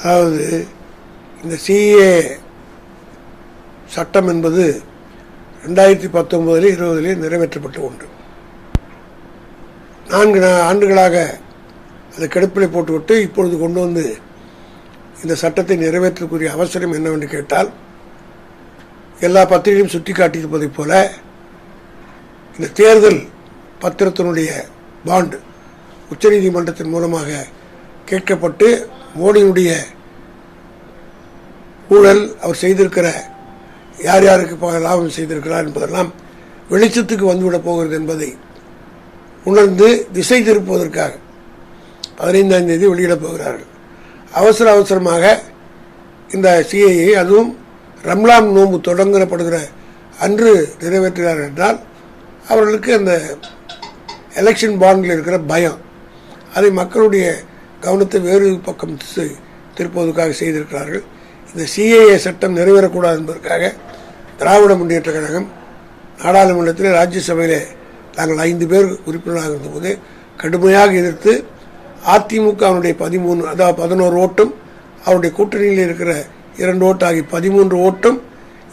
அதாவது இந்த சிஏ சட்டம் என்பது ரெண்டாயிரத்தி பத்தொன்பதில் இருபதுலேயும் நிறைவேற்றப்பட்டு உண்டு நான்கு நா- ஆண்டுகளாக அதை கெடுப்பிலை போட்டுவிட்டு இப்பொழுது கொண்டு வந்து இந்த சட்டத்தை நிறைவேற்றக்கூடிய அவசரம் என்னவென்று கேட்டால் எல்லா பத்திரிகையும் சுட்டி காட்டியிருப்பதைப் போல இந்த தேர்தல் பத்திரத்தினுடைய பாண்டு உச்சநீதிமன்றத்தின் மூலமாக கேட்கப்பட்டு மோடியினுடைய ஊழல் அவர் செய்திருக்கிற யார் யாருக்கு லாபம் செய்திருக்கிறார் என்பதெல்லாம் வெளிச்சத்துக்கு வந்துவிடப் போகிறது என்பதை உணர்ந்து திசை திருப்புவதற்காக பதினைந்தாம் தேதி வெளியிடப் போகிறார்கள். அவசர அவசரமாக இந்த சிஐயை அதுவும் ரம்லான் நோம்பு தொடங்கப்படுகிற அன்று நிறைவேற்றுகிறார் என்றால் அவர்களுக்கு அந்த எலெக்ஷன் பாண்டில் இருக்கிற பயம் அதை மக்களுடைய கவனத்தை வேறு பக்கம் திசை செய்திருக்கிறார்கள். இந்த சிஏஏ சட்டம் நிறைவேறக்கூடாது என்பதற்காக திராவிட முன்னேற்ற கழகம் நாடாளுமன்றத்தில் ராஜ்யசபையில் நாங்கள் ஐந்து பேர் உறுப்பினராக இருந்தபோது கடுமையாக எதிர்த்து அதிமுகவினுடைய பதிமூணு அதாவது பதினோரு ஓட்டும் அவருடைய கூட்டணியில் இருக்கிற இரண்டு ஓட்டு ஆகிய பதிமூன்று ஓட்டும்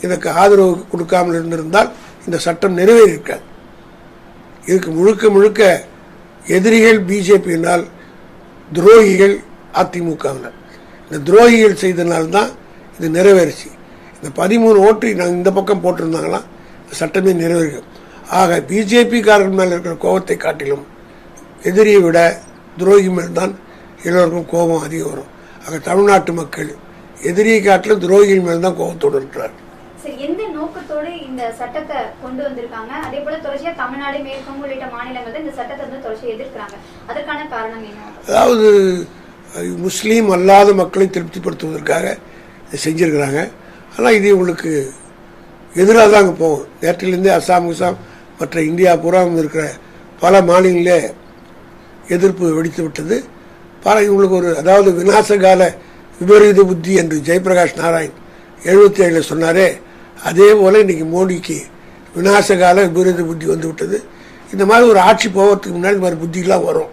இதற்கு ஆதரவு கொடுக்காமல் இருந்திருந்தால் இந்த சட்டம் நிறைவேறியிருக்காது. இதுக்கு முழுக்க முழுக்க எதிரிகள் பிஜேபியினால் துரோகிகள் அதிமுகவினர் இந்த துரோகிகள் செய்தனால்தான் இது நிறைவேறுச்சு. இந்த பதிமூணு ஓட்டு நாங்கள் இந்த பக்கம் போட்டிருந்தாங்களா? சட்டமே நிறைவேறும். ஆக பிஜேபிக்காரர்கள் மேலே இருக்கிற கோபத்தை காட்டிலும் எதிரியை விட துரோகி மேல் தான் எல்லோருக்கும் கோபம் அதிகம் வரும். ஆக தமிழ்நாட்டு மக்கள் எதிரியை காட்டிலும் துரோகிகள் மேல் தான் கோபத்தோடு இருக்கிறார்கள். சரி எந்த நோக்கத்தோடு இந்த சட்டத்தை கொண்டு வந்திருக்காங்க? அதே போல தொடர்ச்சியா தமிழ்நாடு மேற்கு உள்ளிட்ட மாநிலங்கள் இந்த சட்டத்தை வந்து தொடர்ச்சியா எதிர்க்கிறாங்க. அதற்கான காரணம் என்ன? அதாவது முஸ்லீம் அல்லாத மக்களை திருப்திப்படுத்துவதற்காக இதை செஞ்சிருக்கிறாங்க. ஆனால் இது உங்களுக்கு எதிராக தாங்க போகும். நேற்றிலிருந்தே அஸ்ஸாம் குசாம் மற்ற இந்தியா பூரா இருக்கிற பல மாநிலங்களே எதிர்ப்பு வெடித்து விட்டது. பல இவங்களுக்கு ஒரு அதாவது விநாசகால விபரீத புத்தி என்று ஜெயபிரகாஷ் நாராயண் எழுபத்தி ஏழில் சொன்னாரே அதே போல் இன்னைக்கு மோடிக்கு விநாசகால விபரீத புத்தி வந்து விட்டது. இந்த மாதிரி ஒரு ஆட்சி போவதுக்கு முன்னாடி இந்த மாதிரி புத்திலாம் வரும்.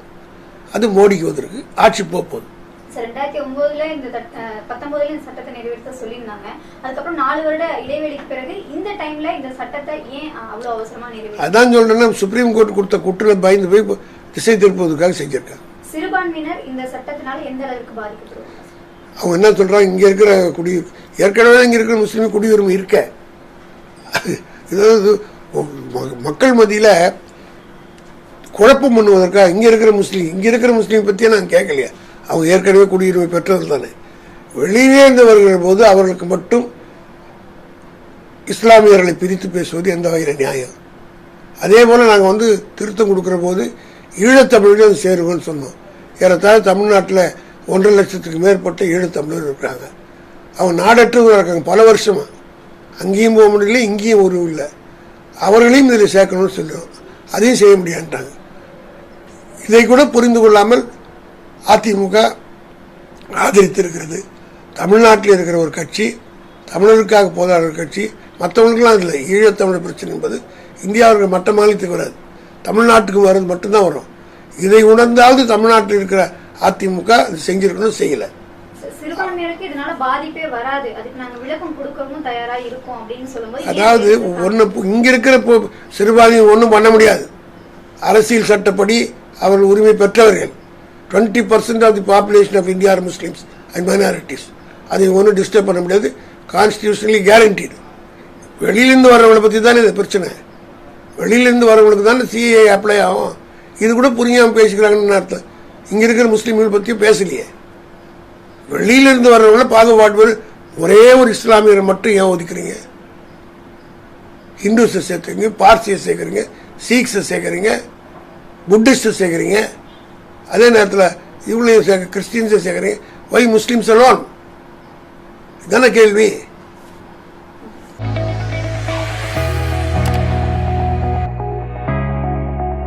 அது மோடிக்கு வந்திருக்கு. ஆட்சி போக போகுது. சார் ரெண்டாயிரத்தி ஒன்பதுல இந்த தட்- அஹ், பத்தொன்பதுல இந்த சட்டத்தை நிறைவேற்ற சொல்லியிருந்தாங்க. அதுக்கப்புறம் நாலு வருட இடைவெளிக்கு பிறகு இந்த டைம்ல இந்த சட்டத்தை ஏன் அஹ், அவ்வளவு அவசரமா நிறைவேற்ற அதான் சொல்றேன்னா சுப்ரீம் கோர்ட் கொடுத்த குற்றலை பயந்து போய் திசை திருப்புவதற்காக செஞ்சிருக்காங்க. சிறுபான்மையினர் இந்த சட்டத்தினால எந்த அளவுக்கு பாதிக்கப்படுவாங்க அவங்க என்ன சொல்கிறாங்க இங்கே இருக்கிற குடி ஏற்கனவே இங்கே இருக்கிற முஸ்லீம் குடியுரிமை இருக்க. அது- இதாவது மக்கள் மத்தியில் குழப்பம் பண்ணுவதற்காக இங்கே இருக்கிற முஸ்லீம் இங்கே இருக்கிற முஸ்லீம் பற்றியே நான் கேட்கலையா. அவங்க ஏற்கனவே குடியுரிமை பெற்றவர் தானே. வெளியே இருந்தவர்கள் போது அவர்களுக்கு மட்டும் இஸ்லாமியர்களை பிரித்து பேசுவது எந்த வகையில் நியாயம்? அதே போல் நாங்கள் வந்து திருத்தம் கொடுக்குற போது ஈழத்தமிழர்கள் அது சேருவோம்னு சொன்னோம். ஏறத்தாழ தமிழ்நாட்டில் ஒன்றரை லட்சத்துக்கு மேற்பட்ட ஈழத்தமிழர் இருக்கிறாங்க அவங்க நாடற்றவர்கள் இருக்காங்க பல வருஷம். அங்கேயும் போக முடியல இங்கேயும் ஒரு இல்லை அவர்களையும் இதில் சேர்க்கணும்னு சொல்லுவோம் அதையும் செய்ய முடியான்ட்டாங்க இதை கூட புரிந்து கொள்ளாமல் அதிமுக ஆதரித்திருக்கிறது. தமிழ்நாட்டில் இருக்கிற ஒரு கட்சி தமிழருக்காக போராடுற கட்சி மற்றவங்களுக்கெல்லாம் இல்லை. ஈழத்தமிழர் பிரச்சனை என்பது இந்தியாவுக்கு மற்ற மாநிலத்துக்கு வராது. தமிழ்நாட்டுக்கு வர்றது மட்டும்தான் வரும். இதை உணர்ந்தாவது தமிழ்நாட்டில் இருக்கிற அதிமுக அது செஞ்சிருக்கணும் செய்யலை. அதாவது? ஒன்று இங்க இருக்கிற இப்போ சிறுபான்மை ஒன்றும் பண்ண முடியாது. அரசியல் சட்டப்படி அவர்கள் உரிமை பெற்றவர்கள். Twenty percent of the population of India are Muslims and minorities அதை ஒன்றும் டிஸ்டர்ப் பண்ண முடியாது. கான்ஸ்டியூஷனலி கேரண்டீடு வெளியிலேருந்து வர்றவங்களை பற்றி தானே இது பிரச்சனை. வெளியிலேருந்து வரவங்களுக்கு தானே சிஏ அப்ளை ஆகும். இது கூட புரியாமல் பேசிக்கிறாங்கன்னு அர்த்தம். இங்கே இருக்கிற முஸ்லீம்கள் பற்றியும் பேசலையே. வெளியிலிருந்து வர்றவங்கள பாகுபாடு ஒரே ஒரு இஸ்லாமியரை மட்டும் ஏன் ஒதுக்குறீங்க? ஹிந்துஸை சேர்க்குறீங்க பார்சியை சேர்க்குறீங்க சீக்ஸை சேர்க்குறீங்க புத்திஸ்ட்டை சேர்க்குறீங்க. அதே நேரத்தில் இவங்களையும் சேர்க்க கிறிஸ்டின்ஸை சேர்க்குறீங்க. ஒய் முஸ்லீம்ஸ் அலோன் இதான கேள்வி.